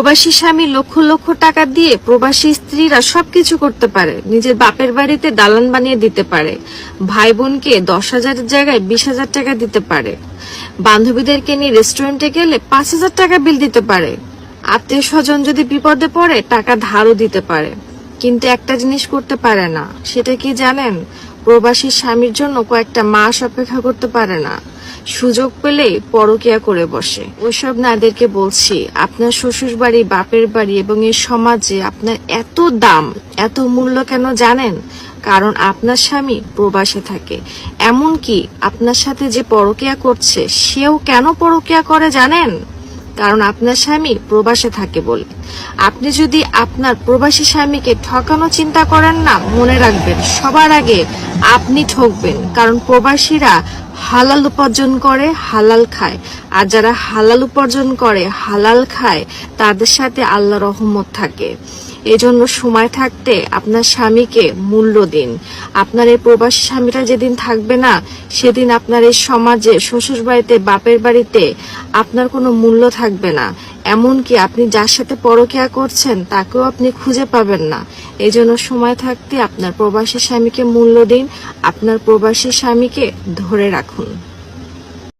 প্রবাসী স্বামী লক্ষ লক্ষ টাকা দিয়ে প্রবাসী স্ত্রীরা সবকিছু করতে পারে। নিজের বাপের বাড়িতে দালান বানিয়ে দিতে পারে। ভাই বোনকে দশ হাজারের জায়গায় বিশ হাজার টাকা দিতে পারে। বান্ধবীদেরকে নিয়ে রেস্টুরেন্টে গেলে পাঁচ হাজার টাকা বিল দিতে পারে। আত্মীয় স্বজন যদি বিপদে পড়ে, টাকা ধারও দিতে পারে। কিন্তু একটা জিনিস করতে পারে না। সেটা কি জানেন? প্রবাসী স্বামীর জন্য কয়েকটা মাস অপেক্ষা করতে পারে না। সুযোগ পেলেই পরকিয়া করে বসে। ওইসব নারীদেরকে বলছি, আপনার শ্বশুর বাড়ি, বাপের বাড়ি এবং এই সমাজে আপনার এত দাম, এত মূল্য কেন জানেন? কারণ আপনার স্বামী প্রবাসে থাকে। এমনকি আপনার সাথে যে পরকিয়া করছে, সেও কেন পরকিয়া করে জানেন? কারণ আপনার স্বামী প্রবাসে থাকে বলে। আপনি যদি আপনার প্রবাসী স্বামীকে ঠকানো চিন্তা করেন না, মনে রাখবেন, সবার আগে আপনি ঠকবেন। কারণ প্রবাসীরা হালাল উপার্জন করে, হালাল খায়। আর যারা হালাল উপার্জন করে, হালাল খায়, তাদের সাথে আল্লাহ রহমত থাকে। এজন্য সময় থাকতে আপনার স্বামীকে মূল্য দিন। আপনার এই প্রবাসী স্বামীটা যেদিন থাকবে না, সেদিন আপনার এই সমাজে শ্বশুর বাড়িতে বাপের বাড়িতে আপনার কোনো মূল্য থাকবে না। এমনকি আপনি যার সাথে পরকিয়া করছেন, তাকেও আপনি খুঁজে পাবেন না। এই জন্য সময় থাকতে আপনার প্রবাসী স্বামীকে মূল্য দিন আপনার প্রবাসী স্বামীকে ধরে রাখুন।